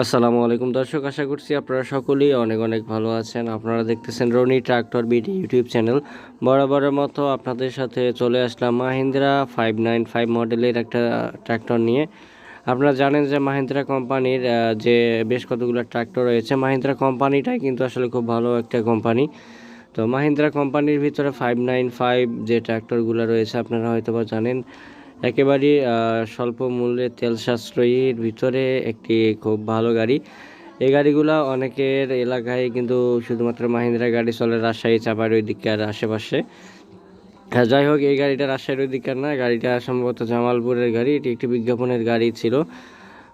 আসসালামু আলাইকুম দর্শক, আশা করছি আপনারা সকলেই অনেক অনেক ভালো আছেন। আপনারা দেখতেছেন Rony tractor BD YouTube channel. বরাবরের মতো আপনাদের সাথে চলে আসলাম মাহিন্দ্রা ফাইভ নাইন ফাইভ মডেলের একটা ট্রাক্টর নিয়ে। আপনারা জানেন যে মাহিন্দ্রা কোম্পানির যে বেশ কতগুলো ট্রাক্টর রয়েছে, মাহিন্দ্রা কোম্পানিটাই কিন্তু আসলে খুব ভালো একটা কোম্পানি। তো মাহিন্দ্রা কোম্পানির ভিতরে ফাইভ নাইন ফাইভ যে ট্র্যাক্টরগুলো রয়েছে, আপনারা হয়তো বা জানেন। একেবারেই আহ, স্বল্প মূল্যে তেল সাশ্রয়ীর ভিতরে একটি খুব ভালো গাড়ি। এই গাড়িগুলো অনেকের এলাকায় কিন্তু শুধুমাত্র মাহিন্দ্রা গাড়ি চলে রাজশাহী চাপার ওই দিককার আশেপাশে। হ্যাঁ যাই হোক এই গাড়িটা রাজশাহীর ওই দিককার না গাড়িটা সম্ভবত জামালপুরের গাড়ি এটি একটি বিজ্ঞাপনের গাড়ি ছিল।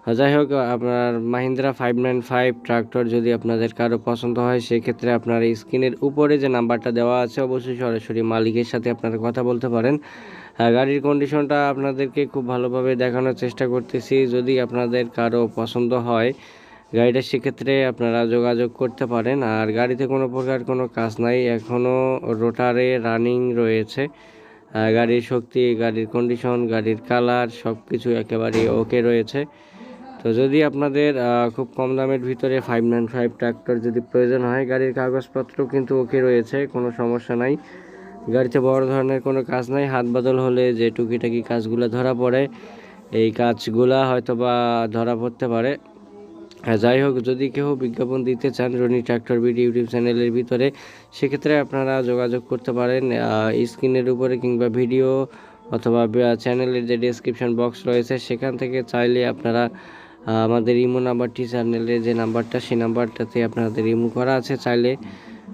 যাই হোক, আপনার Mahindra five nine five tractor যদি আপনাদের কারও পছন্দ হয়, সেক্ষেত্রে আপনার স্ক্রিনের উপরে যে নাম্বারটা দেওয়া আছে, অবশ্যই সরাসরি মালিকের সাথে আপনারা কথা বলতে পারেন। গাড়ির কন্ডিশনটা আপনাদেরকে খুব ভালোভাবে দেখানোর চেষ্টা করতেছি। যদি আপনাদের কারও পছন্দ হয়, গাড়িটা সেক্ষেত্রে আপনারা যোগাযোগ করতে পারেন। আর গাড়িতে কোনো প্রকার কোনো কাজ নাই এখনও রোটারে রানিং রয়েছে। গাড়ির শক্তি, গাড়ির কন্ডিশন গাড়ির কালার সব কিছু একেবারে ওকে রয়েছে। তো যদি আপনাদের খুব কম দামের ভিতরে ফাইভ নাইন ফাইভ ট্র্যাক্টর যদি প্রয়োজন হয়, গাড়ির কাগজপত্র কিন্তু ওকে রয়েছে, কোনো সমস্যা নাই। গাড়িতে বড় ধরনের কোনো কাজ নাই, হাত বদল হলে যে টুকিটাকি কাজগুলো ধরা পড়ে, এই কাজগুলা হয়তো বা ধরা পড়তে পারে। যাই হোক, যদি কেউ বিজ্ঞাপন দিতে চান রনি ট্রাক্টর বিডি ইউটিউব চ্যানেলের ভিতরে, সেক্ষেত্রে আপনারা যোগাযোগ করতে পারেন স্ক্রিনের উপরে কিংবা ভিডিও অথবা চ্যানেলের যে ডেসক্রিপশন বক্স রয়েছে, সেখান থেকে চাইলে আপনারা আমাদের ইমো নাম্বারটি চ্যানেলের যে নাম্বারটা, সেই নাম্বারটাতে আপনাদের ইমো করা আছে। চাইলে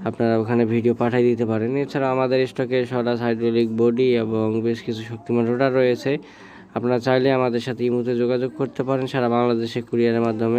আপনারা ওখানে ভিডিও পাঠিয়ে দিতে পারেন। এছাড়া আমাদের স্টকে সরাস হাইড্রোলিক বডি এবং বেশ কিছু শক্তিমান রোডার রয়েছে। আপনারা চাইলে আমাদের সাথে ইমোতে যোগাযোগ করতে পারেন। সারা বাংলাদেশে কুরিয়ারের মাধ্যমে